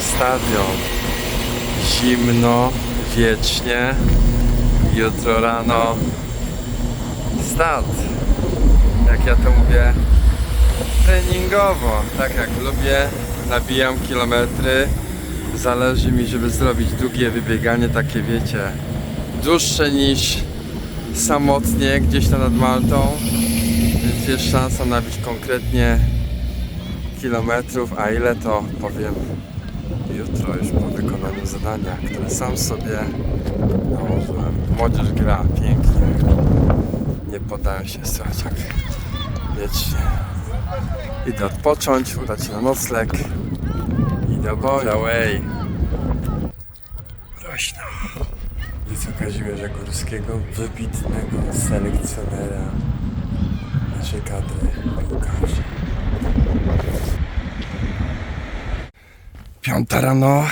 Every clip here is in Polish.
Stadion. Zimno, wiecznie. Jutro rano start. Jak ja to mówię, treningowo. Tak jak lubię, nabijam kilometry. Zależy mi, żeby zrobić długie wybieganie, takie wiecie, dłuższe niż samotnie gdzieś tam nad Maltą. Więc jest szansa nabić konkretnie kilometrów, a ile to powiem jutro już po wykonaniu zadania, które sam sobie nałożyłem. Młodzież gra pięknie. Nie podają się jak wiecznie. Idę odpocząć, udać się na nocleg i do boju. Away. Rośno. Widzę Kazimierza Górskiego, wybitnego selekcjonera naszej kadry piłkarzy. Piąta rano.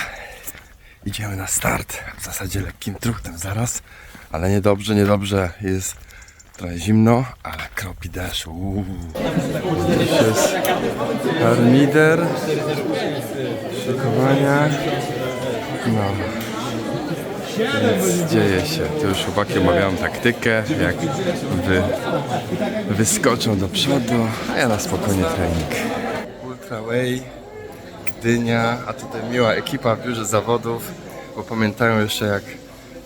Idziemy na start. W zasadzie lekkim truchtem zaraz, ale niedobrze, niedobrze. Jest trochę zimno, ale kropi deszcz. Uuu. Dziś jest harmider. Szykowania. No. Więc dzieje się. To już chłopaki omawiałem taktykę, jak wy, wyskoczą do przodu, a ja na spokojnie trening. Ultra Way, Gdynia, a tutaj miła ekipa w biurze zawodów, bo pamiętają jeszcze jak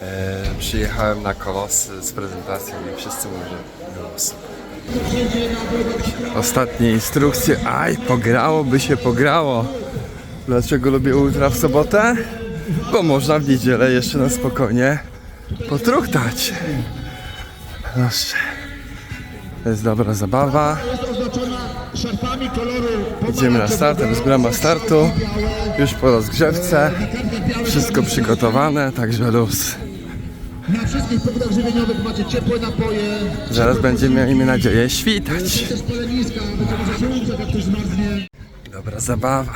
e, przyjechałem na kolosy z prezentacją i wszyscy mówią, że było super. Ostatnie instrukcje. Aj, pograłoby się, pograło. Dlaczego lubię ultra w sobotę? Bo można w niedzielę jeszcze na spokojnie potruchtać. Proszę. To jest dobra zabawa. Idziemy na start, to jest brama startu. Już po rozgrzewce. Wszystko przygotowane, także luz. Na wszystkich punktach żywieniowych macie ciepłe napoje. Zaraz będziemy, miejmy nadzieję, świtać. Dobra zabawa.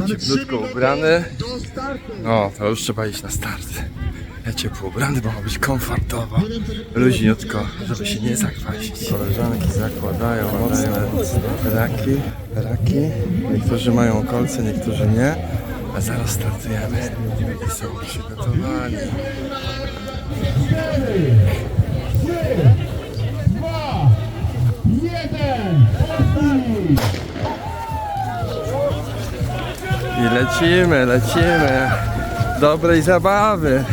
Ja cieplutko ubrany. No, to już trzeba iść na start. Ja ciepło ubrany, bo ma być komfortowo, luźniutko, żeby się nie zakwaścić. Koleżanki zakładają mocne raki, raki. Niektórzy mają kolce, niektórzy nie. A zaraz startujemy. I są przygotowani. Lecimy, lecimy. Dobrej zabawy.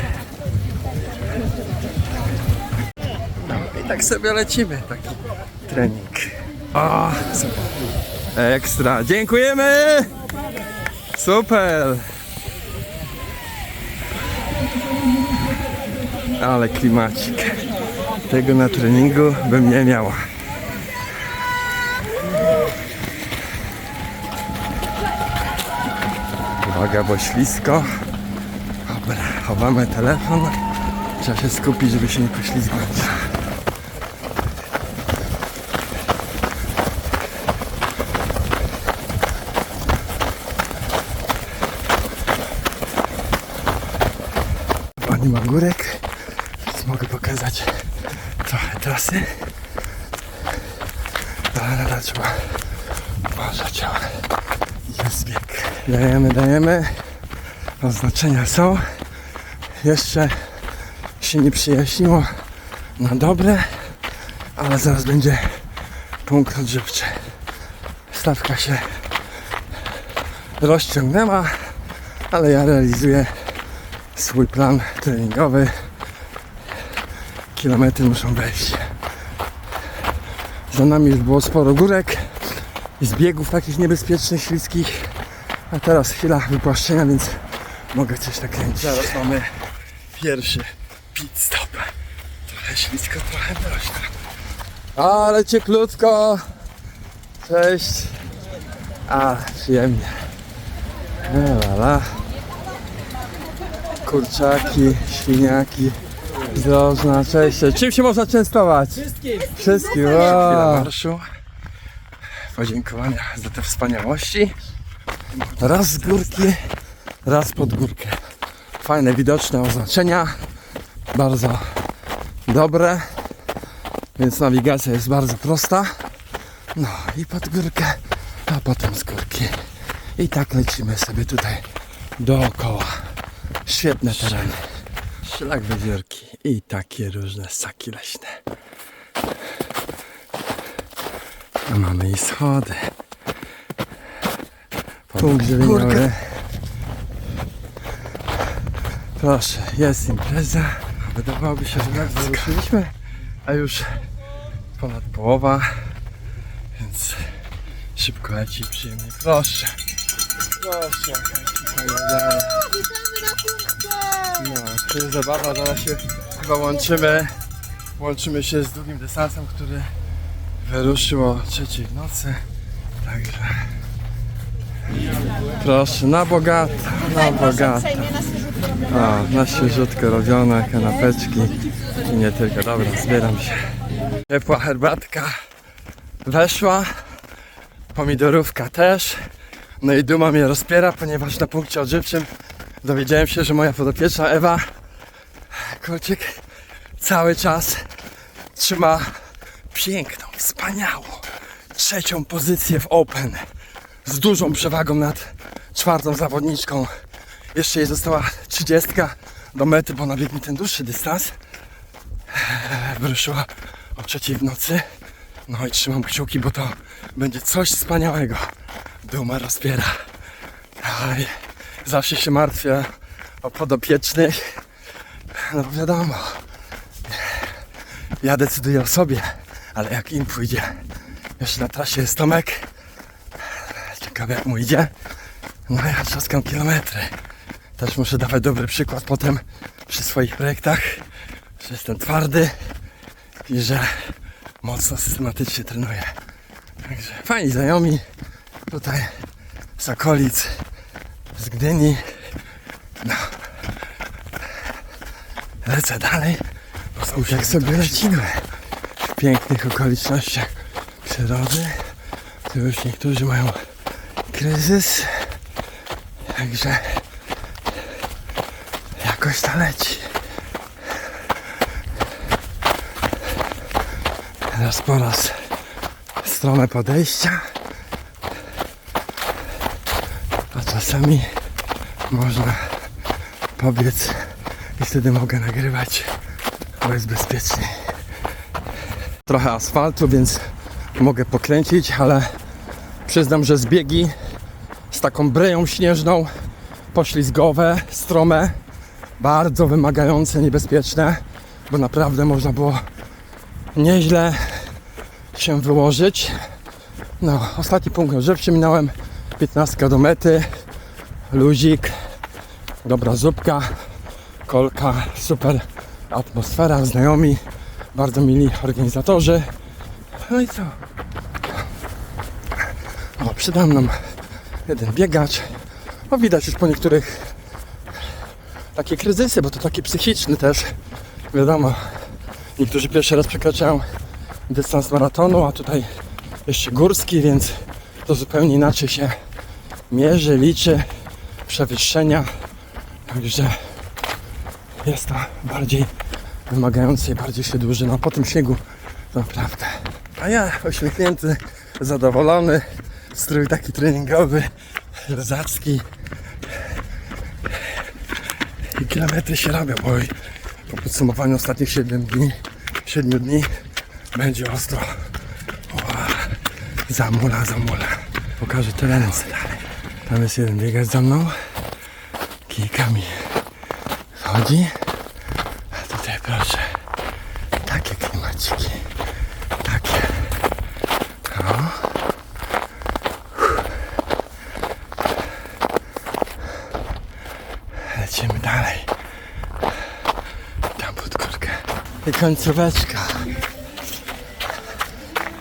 No i tak sobie lecimy, taki trening. O, super. Ekstra. Dziękujemy. Super. Ale klimacik. Tego na treningu bym nie miała. Uwaga, bo ślisko. Dobra, chowamy telefon. Trzeba się skupić, żeby się nie poślizgnąć. Pani ma górek, więc mogę pokazać trochę trasy. Ale nadal trzeba uważać, ale jest. Dajemy, dajemy. Oznaczenia są. Jeszcze się nie przyjaśniło na dobre, ale zaraz będzie punkt odżywczy. Stawka się rozciągnęła, ale ja realizuję swój plan treningowy. Kilometry muszą wejść. Za nami już było sporo górek i zbiegów takich niebezpiecznych, śliskich. A teraz chwila wypłaszczenia, więc mogę coś nakręcić. Zaraz mamy pierwszy pit stop. Trochę ślisko, trochę mroźno. Ale cieplutko. Cześć. A, przyjemnie. La, la, la. Kurczaki, świniaki. Zdrożna, cześć. Czym się można częstować? Wszystkim. Wszystkim. Chwila marszu. Podziękowania za te wspaniałości. Raz z górki, raz pod górkę. Fajne, widoczne oznaczenia. Bardzo dobre. Więc nawigacja jest bardzo prosta. No i pod górkę, a potem z górki. I tak lecimy sobie tutaj dookoła. Świetne tereny. Szlak wydziorki i takie różne ssaki leśne. A mamy i schody. Punkt żywieniowy. Proszę, jest impreza. Wydawałoby się, że tak wyruszyliśmy, a już ponad połowa, więc szybko leci przyjemnie. Proszę. Proszę, jakaś No, to jest zabawa, zaraz się chyba łączymy. Łączymy się z drugim dystansem, który wyruszył o trzeciej w nocy. Także proszę, na bogato, na bogato. A, na świeżutko robione kanapeczki i nie tylko. Dobra, zbieram się. Ciepła herbatka weszła, pomidorówka też. No i duma mnie rozpiera, ponieważ na punkcie odżywczym dowiedziałem się, że moja podopieczna Ewa Kolczyk cały czas trzyma piękną, wspaniałą trzecią pozycję w Open z dużą przewagą nad czwartą zawodniczką. Jeszcze jej została 30 do mety, bo nabiegł mi ten dłuższy dystans. Eee, Wyruszyła o trzeciej w nocy. No i trzymam kciuki, bo to będzie coś wspaniałego. Duma rozpiera. Aj, zawsze się martwię o podopiecznych. No wiadomo, ja decyduję o sobie, ale jak im pójdzie. Jeszcze na trasie jest Tomek. Ciekawe jak mu idzie. No ja trzaskam kilometry. Też muszę dawać dobry przykład potem przy swoich projektach, że jestem twardy i że mocno systematycznie trenuję. Także fajni znajomi tutaj z okolic, z Gdyni. No. Lecę dalej. Spójrz jak sobie lecimy w pięknych okolicznościach przyrody. Tu już niektórzy mają kryzys. Także jakoś to leci. Raz po raz strome podejścia. A czasami można pobiec i wtedy mogę nagrywać, bo jest bezpieczniej. Trochę asfaltu, więc mogę pokręcić, ale przyznam, że zbiegi z taką breją śnieżną, poślizgowe, strome, bardzo wymagające, niebezpieczne, bo naprawdę można było nieźle się wyłożyć. No, ostatni punkt grzewczy minąłem, 15 do mety, luzik, dobra zupka, kolka, super atmosfera, znajomi, bardzo mili organizatorzy. No i co? Przede mną jeden biegacz. No widać już po niektórych takie kryzysy, bo to taki psychiczny też. Wiadomo, niektórzy pierwszy raz przekraczają dystans maratonu, a tutaj jeszcze górski, więc to zupełnie inaczej się mierzy, liczy przewyższenia. Także jest to bardziej wymagające i bardziej się dłuży. No po tym śniegu naprawdę. A ja uśmiechnięty, zadowolony, strój taki treningowy, lezacki. I kilometry się robią, bo po podsumowaniu ostatnich 7 dni, 7 dni będzie ostro. Ła, zamula, zamula. Pokażę te ręce dalej. Tam jest jeden biegacz za mną. Kijkami chodzi. A tutaj proszę. Takie klimaciki. Takie. O. Lecimy dalej. Tam pod górkę. I końcóweczka.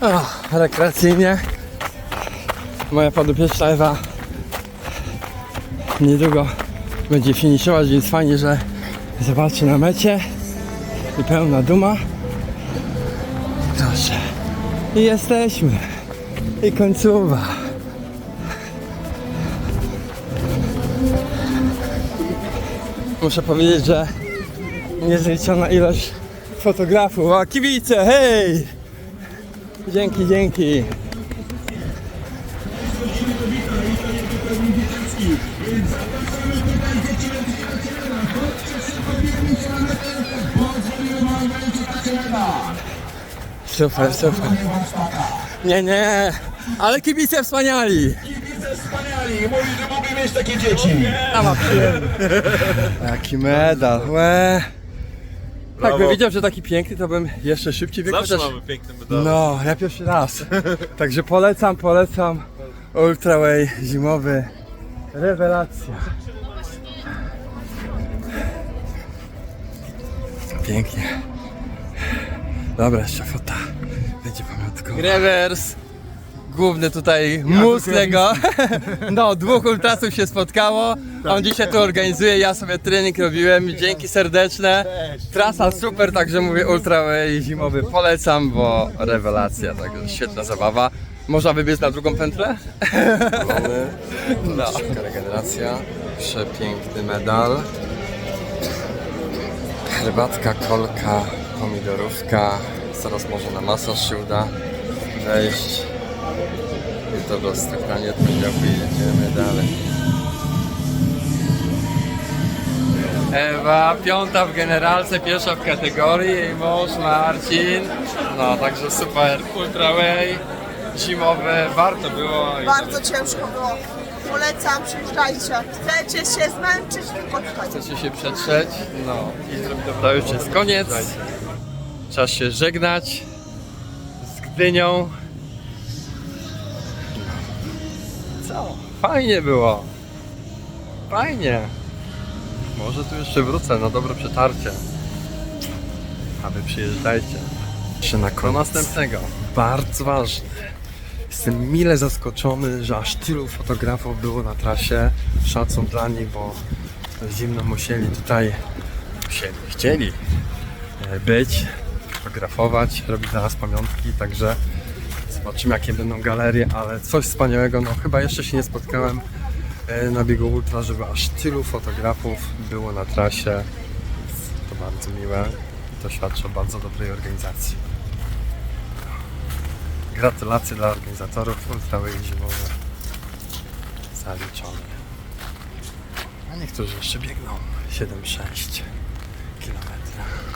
O, rekreacyjnie. Moja podopieczna Ewa niedługo będzie finiszować, więc fajnie, że zobaczy na mecie i pełna duma. Proszę. I jesteśmy. I końcowa. Muszę powiedzieć, że niezliczona ilość fotografów. A kibice, hej! Dzięki, dzięki. Super, super. Nie, nie, ale kibice wspaniali. Wspaniali, mówi, że mógłby mieć takie dzieci. A ma. Jaki medal, łe. Jakbym wiedział, że taki piękny, to bym jeszcze szybciej biegł. Zawsze chociaż- mamy piękny medal. No, ja pierwszy raz. Także polecam, polecam. Ultraway zimowy. Rewelacja. Pięknie. Dobra, jeszcze fota. Będzie pamiątką. Rewers. Główny tutaj mózg tego. No, dwóch ultrasów się spotkało. On dzisiaj tu organizuje, ja sobie trening robiłem. Dzięki serdeczne. Trasa super, także mówię Ultraway zimowy polecam, bo rewelacja, także świetna zabawa. Można wybiec na drugą pętlę? No. Szybka regeneracja, przepiękny medal. Herbatka, kolka, pomidorówka. Zaraz może na masaż się uda wejść. I to rozstukanie odpowiedział, jedziemy dalej. Ewa, piąta w generalce, pierwsza w kategorii, jej mąż Marcin. No, także super, ultraway, zimowe, warto było. i Bardzo ciężko było. Polecam, przyjeżdżajcie. Chcecie się zmęczyć, tylko tutaj. Chcecie się przetrzeć? No i zrobić dobra, już jest koniec. Czas się żegnać z Gdynią. Fajnie było. Fajnie. Może tu jeszcze wrócę na dobre przetarcie. A wy przyjeżdżajcie. Jeszcze na koniec. Do następnego. Bardzo ważne. Jestem mile zaskoczony, że aż tylu fotografów było na trasie. Szacun dla nich, bo zimno musieli tutaj, musieli, chcieli e, być, fotografować, robić dla nas pamiątki, także zobaczymy jakie będą galerie, ale coś wspaniałego, no chyba jeszcze się nie spotkałem e, na biegu ultra, żeby aż tylu fotografów było na trasie. To bardzo miłe i to świadczy o bardzo dobrej organizacji. Gratulacje dla organizatorów Ultraway zimowe. Zaliczone. A niektórzy jeszcze biegną 7-6 km.